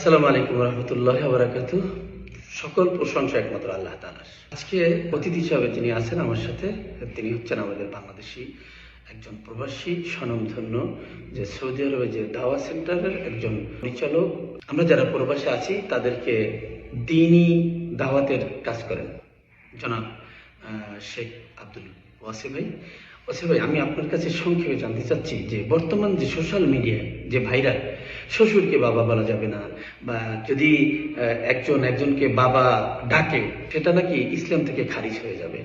আসসালামু আলাইকুম রহমতুল্লাহ বারাকাতু সকল প্রশংসা একমাত্র আল্লাহ তালার আজকে অতিথি হিসাবে যিনি আছেন আমার সাথে, তিনি হচ্ছেন আমাদের বাংলাদেশি একজন প্রবাসী স্বনামধন্য, যে সৌদি আরবে যে দাওয়া সেন্টারের একজন পরিচালক। আমরা যারা প্রবাসে আছি, তাদেরকে দিনই দাওয়াতের কাজ করেন। জনাব শেখ আব্দুল ওয়াসি ভাই। ওয়াসি ভাই, আমি আপনার কাছে সংক্ষেপে জানতে চাচ্ছি যে বর্তমান যে সোশ্যাল মিডিয়া যে ভাইরাল শ্বশুরকে বাবা বলা যাবে না, বা যদি একজন, একজনকে বাবা ডাকে, সেটা নাকি ইসলাম থেকে খারিজ হয়ে যাবে,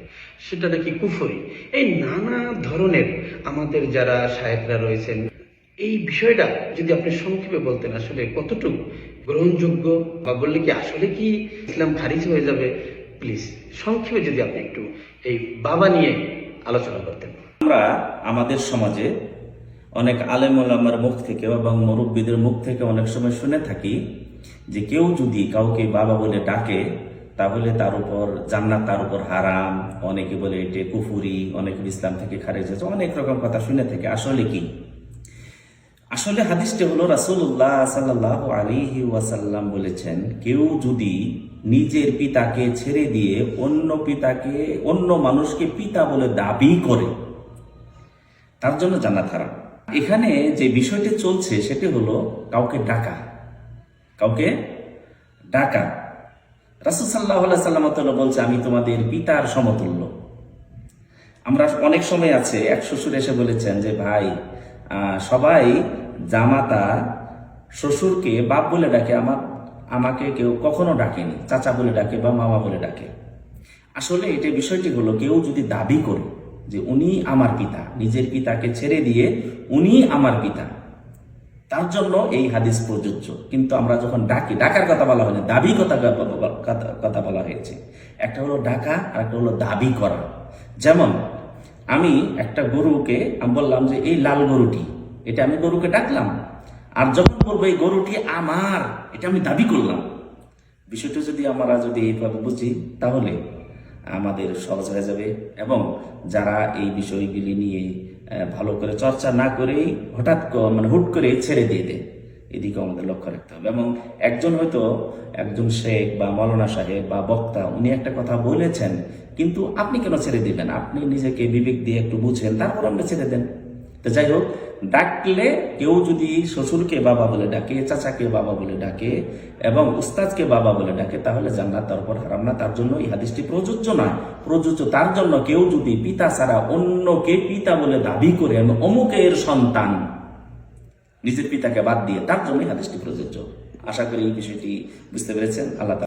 সেটা নাকি কুফরি। এই নানা ধরনের আমাদের যারা সাহেবরা রয়েছেন, এই বিষয়টা যদি আপনি সংক্ষেপে বলতেন আসলে কতটুকু গ্রহণযোগ্য, বা বললে কি আসলে কি ইসলাম খারিজ হয়ে যাবে? প্লিজ, সংক্ষেপে যদি আপনি একটু এই বাবা নিয়ে আলোচনা করতেন। আমরা আমাদের সমাজে অনেক আলেমার মুখ থেকে এবং মুরব্বীদের মুখ থেকে অনেক সময় শুনে থাকি যে কেউ যদি কাউকে বাবা বলে ডাকে, তাহলে তার উপর জান্নাত তার উপর হারাম। অনেকে বলে এটে কুফুরি, অনেকে ইসলাম থেকে খারেজ হয়েছে, অনেক রকম কথা শুনে থাকে। আসলে কি? আসলে হাদিসটি হলো রাসূলুল্লাহ সাল্লাহ আলিহি ওয়াসাল্লাম বলেছেন, কেউ যদি নিজের পিতাকে ছেড়ে দিয়ে অন্য পিতাকে, অন্য মানুষকে পিতা বলে দাবি করে, তার জন্য জান্নাত হারাম। এখানে যে বিষয়টি চলছে সেটি হলো কাউকে ডাকা। কাউকে ডাকা। রাসুল সাল্লাহ সাল্লাম বলছে, আমি তোমাদের পিতার সমতুল্য। আমরা অনেক সময় আছে, এক শ্বশুর এসে বলেছেন যে, ভাই সবাই জামাতা শ্বশুরকে বাপ বলে ডাকে, আমার, আমাকে কেউ কখনো ডাকেনি। চাচা বলে ডাকে বা মামা বলে ডাকে। আসলে এটা বিষয়টি হলো, কেউ যদি দাবি করে যে উনি আমার পিতা, নিজের পিতাকে ছেড়ে দিয়ে উনি আমার পিতা। তার জন্য এই হাদিস প্রযোজ্য। কিন্তু আমরা যখন ডাকি, ডাকার কথা বলা হয়নি দাবি কথা- কথা বলা হয়েছে। একটা হলো ডাকা আর একটা হলো দাবি করা। যেমন, আমি একটা গরুকে, আমি বললাম যে এই লাল গরুটি, এটা আমি গরুকে ডাকলাম। আর যখন বলব এই গরুটি আমার, এটা আমি দাবি করলাম। বিষয়টা যদি আমরা যদি এইভাবে বুঝি, তাহলে আমাদের সহজ হয়ে যাবে এবং যারা এই বিষয়গুলি নিয়ে ভালো করে চর্চা না করেই হঠাৎ মানে হুট করে ছেড়ে দিয়ে দেয় এদিকে আমাদের লক্ষ্য রাখতে হবে। এবং একজন হয়তো একজন শেখ বা মৌলানা সাহেব বা বক্তা, উনি একটা কথা বলেছেন, কিন্তু আপনি কেন ছেড়ে দিবেন? আপনি নিজেকে বিবেক দিয়ে একটু বুঝেন, তারপর আপনি ছেড়ে দেন। তো যাই হোক ডাকলে কেউ যদি শ্বশুরকে বাবা বলে ডাকে, চাচাকে বাবা বলে ডাকে এবং উস্তাদকে বাবা বলে ডাকে, তাহলে জান্নাত তার উপর হারাম না। তার জন্য এই হাদিসটি প্রযোজ্য নয় প্রযোজ্য তার জন্য কেউ যদি পিতা ছাড়া অন্যকে পিতা বলে দাবি করে আমি অমুকের সন্তান, নিজের পিতাকে বাদ দিয়ে, তার জন্য এই হাদিসটি প্রযোজ্য। আশা করি এই বিষয়টি বুঝতে পেরেছেন। আল্লাহ